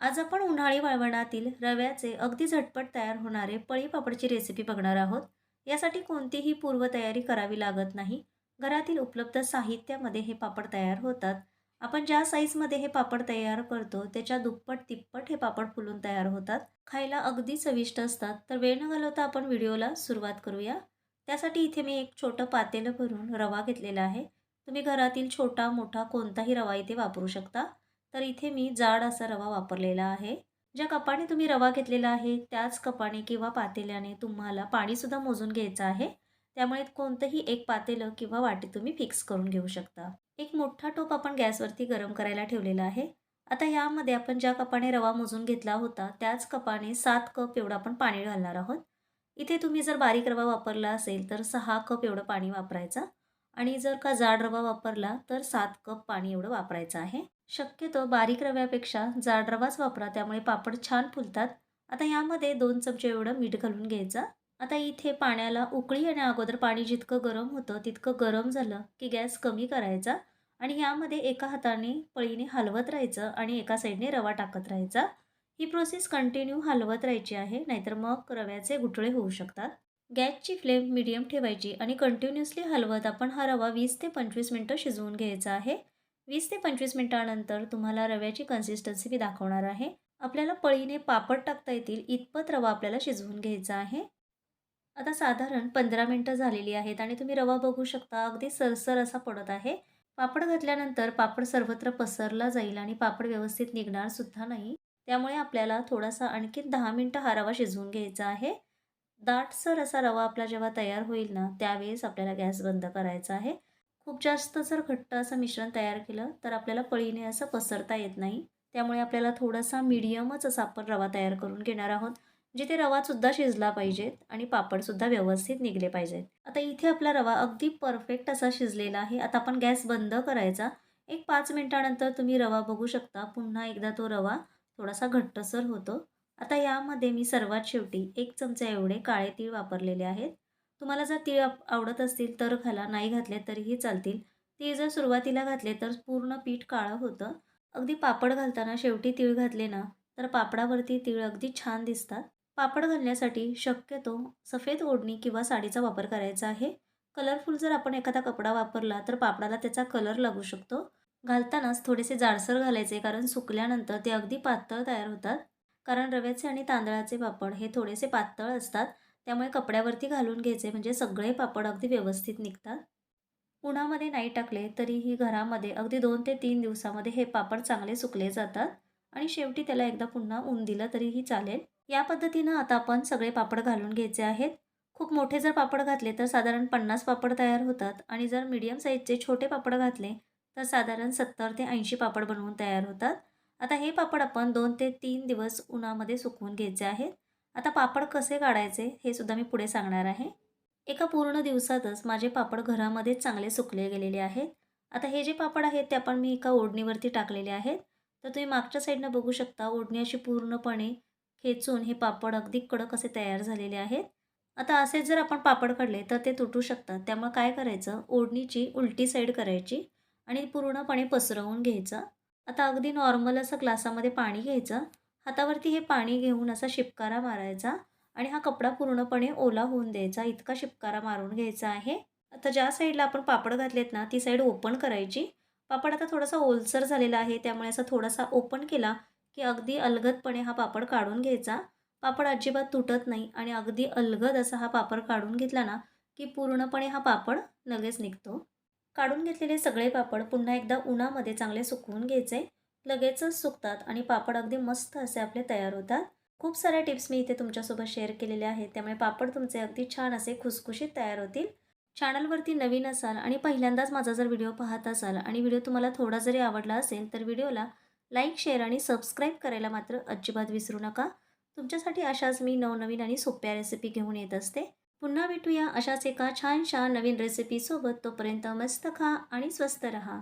आज आपण उन्हाळी वाळवणातील रव्याचे अगदी झटपट तयार होणारे पळी पापडची रेसिपी बघणार आहोत. यासाठी कोणतीही पूर्वतयारी करावी लागत नाही. घरातील उपलब्ध साहित्यामध्ये हे पापड तयार होतात. आपण ज्या साईजमध्ये हे पापड तयार करतो त्याच्या दुप्पट तिप्पट हे पापड फुलून तयार होतात. खायला अगदी चविष्ट असतात. तर वेळ न घालवता आपण व्हिडिओला सुरुवात करूया. त्यासाठी इथे मी एक छोटं पातेलं भरून रवा घेतलेला आहे. तुम्ही घरातील छोटा मोठा कोणताही रवा इथे वापरू शकता. तर इथे मी जाड असा रवा वापरलेला आहे. ज्या कपाने तुम्ही रवा घेतलेला आहे त्याच कपाने किंवा पातेल्याने तुम्हाला पाणीसुद्धा मोजून घ्यायचं आहे. त्यामुळे कोणतंही एक पातेलं किंवा वाटी तुम्ही फिक्स करून घेऊ शकता. एक मोठा टोप आपण गॅसवरती गरम करायला ठेवलेला आहे. आता यामध्ये आपण ज्या कपाने रवा मोजून घेतला होता त्याच कपाने सात कप एवढं आपण पाणी घालणार आहोत. इथे तुम्ही जर बारीक रवा वापरला असेल तर सहा कप एवढं पाणी वापरायचं. आणि जर का जाड रवा वापरला तर सात कप पाणी एवढं वापरायचं आहे. शक्यतो बारीक रव्यापेक्षा जाड रवाच वापरा त्यामुळे पापड छान फुलतात. आता यामध्ये दोन चमचे एवढं मीठ घालून घ्यायचं. आता इथे पाण्याला उकळी आणि अगोदर पाणी जितकं गरम होतं तितकं गरम झालं की गॅस कमी करायचा आणि यामध्ये एका हाताने पळीने हलवत राहायचं आणि एका साईडने रवा टाकत राहायचा. ही प्रोसेस कंटिन्यू हलवत राहायची आहे नाहीतर मग रव्याचे गुठळे होऊ शकतात. गॅसची फ्लेम मिडियम ठेवायची आणि कंटिन्युअसली हलवत आपण हा रवा वीस ते पंचवीस मिनटं शिजवून घ्यायचा आहे. वीस ते पंचवीस मिनटानंतर तुम्हाला रव्याची कन्सिस्टन्सी मी दाखवणार आहे. आपल्याला पळीने पापड टाकता येतील इतपत रवा आपल्याला शिजवून घ्यायचा आहे. आता साधारण पंधरा मिनटं झालेली आहेत आणि तुम्ही रवा बघू शकता अगदी सरसर असा पडत आहे. पापड घातल्यानंतर पापड सर्वत्र पसरला जाईल आणि पापड व्यवस्थित निघणार सुद्धा नाही. त्यामुळे आपल्याला थोडासा आणखी दहा मिनटं हा रवा शिजवून घ्यायचा आहे. दाटसर असा रवा आपला जेव्हा तयार होईल ना त्यावेळेस आपल्याला गॅस बंद करायचा आहे. खूप जास्त जर घट्ट असं मिश्रण तयार केलं तर आपल्याला पळीने असं पसरता येत नाही. त्यामुळे आपल्याला थोडासा मिडियमच असा आपण रवा तयार करून घेणार आहोत म्हणजे जिथे रवासुद्धा शिजला पाहिजेत आणि पापडसुद्धा व्यवस्थित निघले पाहिजेत. आता इथे आपला रवा अगदी परफेक्ट असा शिजलेला आहे. आता आपण गॅस बंद करायचा. एक पाच मिनटानंतर तुम्ही रवा बघू शकता. पुन्हा एकदा तो रवा थोडासा घट्टसर होतो. आता यामध्ये मी सर्वात शेवटी एक चमचा एवढे काळे तीळ वापरलेले आहेत. तुम्हाला जर तीळ आवडत असतील तर घाला नाही घातले तरीही चालतील. तीळ जर सुरुवातीला घातले तर पूर्ण पीठ काळं होतं. अगदी पापड घालताना शेवटी तीळ घातले ना तर पापडावरती तीळ अगदी छान दिसतात. पापड घालण्यासाठी शक्यतो सफेद ओढणी किंवा साडीचा वापर करायचा आहे. कलरफुल जर आपण एखादा कपडा वापरला तर पापडाला त्याचा कलर लागू शकतो. घालतानाच थोडेसे जाडसर घालायचे कारण सुकल्यानंतर ते अगदी पातळ तयार होतात. कारण रव्याचे आणि तांदळाचे पापड हे थोडेसे पातळ असतात. त्यामुळे कपड्यावरती घालून घ्यायचे म्हणजे सगळे पापड अगदी व्यवस्थित निघतात. उन्हामध्ये नाही टाकले तरीही घरामध्ये अगदी दोन ते तीन दिवसामध्ये हे पापड चांगले सुकले जातात आणि शेवटी त्याला एकदा पुन्हा ऊन दिलं तरीही चालेल. या पद्धतीनं आता आपण सगळे पापड घालून घ्यायचे आहेत. खूप मोठे जर पापड घातले तर साधारण पन्नास पापड तयार होतात आणि जर मीडियम साईजचे छोटे पापड घातले तर साधारण सत्तर ते ऐंशी पापड बनवून तयार होतात. आता हे पापड आपण दोन ते तीन दिवस उन्हामध्ये सुकवून घ्यायचे आहेत. आता पापड कसे काढायचे हे सुद्धा मी पुढे सांगणार आहे. एका पूर्ण दिवसातच माझे पापड घरामध्ये चांगले सुकले गेलेले आहेत. आता हे जे पापड आहेत ते आपण मी एका ओढणीवरती टाकलेले आहेत. तर तुम्ही मागच्या साईडनं बघू शकता ओढणी अशी पूर्णपणे खेचून हे पापड अगदी कडक असे तयार झालेले आहेत. आता असेच जर आपण पापड काढले तर ते तुटू शकतात. त्यामुळे काय करायचं? ओढणीची उलटी साईड करायची आणि पूर्णपणे पसरवून घ्यायचं. आता अगदी नॉर्मल असं ग्लासामध्ये पाणी घ्यायचं. हातावरती हे पाणी घेऊन असा शिपकारा मारायचा आणि हा कपडा पूर्णपणे ओला होऊन द्यायचा. इतका शिपकारा मारून घ्यायचा आहे. आता ज्या साईडला आपण पापड घातलेत ना ती साईड ओपन करायची. पापड आता थोडासा ओलसर झालेला आहे त्यामुळे असा थोडासा ओपन केला की अगदी अलगदपणे हा पापड काढून घ्यायचा. पापड अजिबात तुटत नाही आणि अगदी अलगद असा हा पापड काढून घेतला ना की पूर्णपणे हा पापड लगेच निघतो. काढून घेतलेले सगळे पापड पुन्हा एकदा उन्हामध्ये चांगले सुकवून घ्यायचे. लगेचच सुकतात आणि पापड अगदी मस्त असे आपले तयार होतात. खूप साऱ्या टिप्स मी इथे तुमच्यासोबत शेअर केलेल्या आहेत. त्यामुळे पापड तुमचे अगदी छान असे खुसखुशीत तयार होतील. चॅनलवरती नवीन असाल आणि पहिल्यांदाच माझा जर व्हिडिओ पाहत असाल आणि व्हिडिओ तुम्हाला थोडा जरी आवडला असेल तर व्हिडिओला लाईक शेअर आणि सबस्क्राईब करायला मात्र अजिबात विसरू नका. तुमच्यासाठी अशाच मी नवनवीन आणि सोप्या रेसिपी घेऊन येत असते. पुन्हा भेटूया अशाच एका छानशा नवीन रेसिपीसोबत तोपर्यंत मस्त खा आणि स्वस्त रहा.